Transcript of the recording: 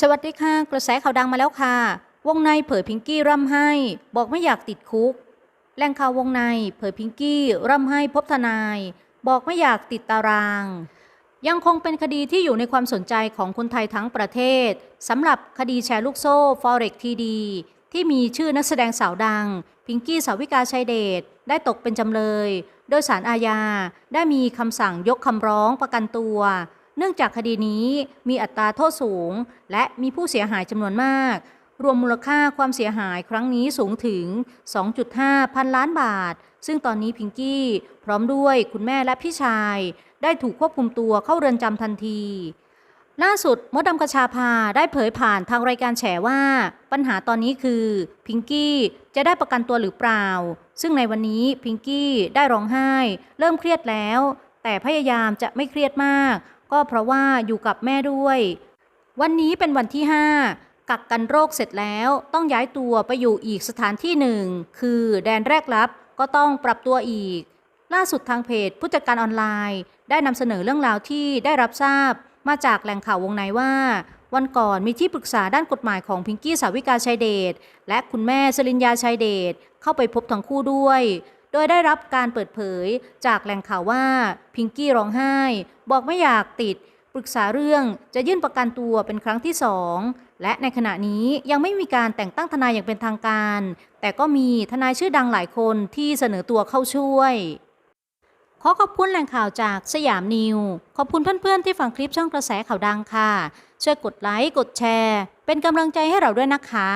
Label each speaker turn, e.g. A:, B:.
A: สวัสดีค่ะ กระแสข่าวดังมาแล้วค่ะ วงในเผยพิงกี้ร่ำให้ บอกไม่อยากติดคุก แหล่งข่าววงในเผยพิงกี้ร่ำให้พบทนาย บอกไม่อยากติดตาราง ยังคงเป็นคดีที่อยู่ในความสนใจของคนไทยทั้งประเทศสำหรับคดีแชร์ลูกโซ่ Forex TD ที่มีชื่อนักแสดงสาวดัง พิงกี้สาวิกาชัยเดชได้ตกเป็นจำเลย โดยสารอาญาได้มีคำสั่งยกคำร้องประกันตัว เนื่องจากคดีนี้มีอัตราโทษสูง และมีผู้เสียหายจำนวนมาก รวมมูลค่าความเสียหายครั้งนี้สูงถึง 2.5 พันล้านบาท ซึ่งตอนนี้พิงกี้พร้อมด้วยคุณแม่และพี่ชาย ได้ถูกควบคุมตัวเข้าเรือนจำทันทีล่าสุดมดดำกระชาพาได้เผยผ่านทางรายการแฉว่า ปัญหาตอนนี้คือ พิงกี้จะได้ประกันตัวหรือเปล่า ซึ่งในวันนี้พิงกี้ได้ร้องไห้ เริ่มเครียดแล้ว แต่พยายามจะไม่เครียดมาก ก็เพราะว่าอยู่กับแม่ด้วย วันนี้เป็นวันที่ 5 กักกันโรคเสร็จแล้วต้องย้ายตัวไปอยู่อีกสถานที่หนึ่ง คือแดนแรกรับก็ต้องปรับตัวอีก ล่าสุดทางเพจผู้จัดการออนไลน์ ได้นำเสนอเรื่องราวที่ได้รับทราบ มาจากแหล่งข่าววงในว่า วันก่อนมีที่ปรึกษาด้านกฎหมายของพิงกี้สาวิกาชัยเดชและคุณแม่สลินยาชัยเดชเข้าไปพบทั้งคู่ด้วย ดยได้รับการเปิดเผยจากแหล่งข่าวว่าพิงกี้ร้องไห้ บอกไม่อยากติด ปรึกษาเรื่องจะยื่นประกันตัวเป็นครั้งที่สองและในขณะนี้ยังไม่มีการแต่งตั้งทนายอย่างเป็นทางการ แต่ก็มีทนายชื่อดังหลายคนที่เสนอตัวเข้าช่วย ขอขอบคุณแหล่งข่าวจากสยามนิว ขอบคุณเพื่อนๆที่ฟังคลิปช่องกระแสข่าวดังค่ะ ช่วยกดไลค์ กดแชร์ เป็นกำลังใจให้เราด้วยนะคะ